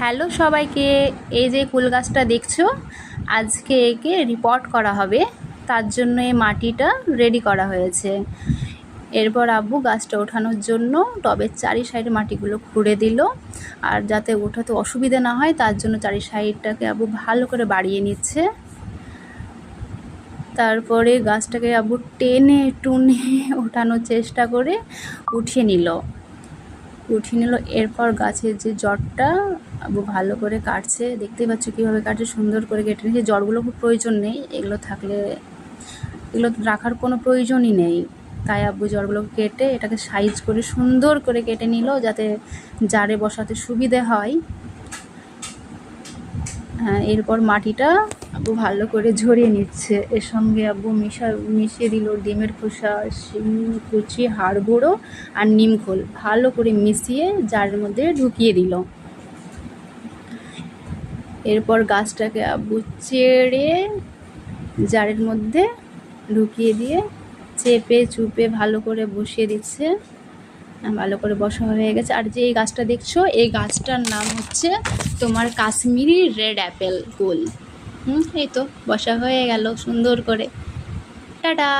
Hello সবাইকে, এই যে কুল গাছটা দেখছ, আজকে একে রিপোর্ট করা হবে। তার জন্য এই মাটিটা রেডি করা হয়েছে। এরপর আব্বু গাছটা ওঠানোর জন্য টবের চারি সাইডে মাটিগুলো খুঁড়ে দিল। আর যাতে ওঠাতে অসুবিধা না হয়, তার জন্য চারি সাইডটাকে আব্বু ভালো করে বাড়িয়ে নিচ্ছে। তারপরে গাছটাকে আব্বু টেনে টুনে ওঠানোর চেষ্টা করে উঠিয়ে নিল। উঠিয়ে নিল, এরপর গাছের যে জটটা আবু ভালো করে কাটছে, দেখতেই পাচ্ছ কীভাবে কাটছে, সুন্দর করে কেটে নিয়েছে। জড়গুলো খুব প্রয়োজন নেই, এগুলো থাকলে, এগুলো রাখার কোনো প্রয়োজনই নেই। তাই আব্বু জড়গুলো কেটে এটাকে সাইজ করে সুন্দর করে কেটে নিল, যাতে জারে বসাতে সুবিধে হয়। হ্যাঁ এরপর মাটিটা আব্বু ভালো করে ঝরিয়ে নিচ্ছে। এর সঙ্গে আব্বু মিশা, মিশিয়ে দিল ডিমের খোসা, শিম, কুচি, হাড় গুঁড়ো আর নিম খোল। ভালো করে মিশিয়ে জারের মধ্যে ঢুকিয়ে দিল। এরপর গাছটাকে আব্বু চেড়ে জারের মধ্যে ঢুকিয়ে দিয়ে চেপে চুপে ভালো করে বসিয়ে দিচ্ছে। ভালো করে বসা হয়ে গেছে। আর যে এই গাছটা দেখছ, এই গাছটার নাম হচ্ছে তোমার কাশ্মীরি রেড অ্যাপেল গোল। হুম, এই তো, বসা হয়ে গেল সুন্দর করে। টাটা!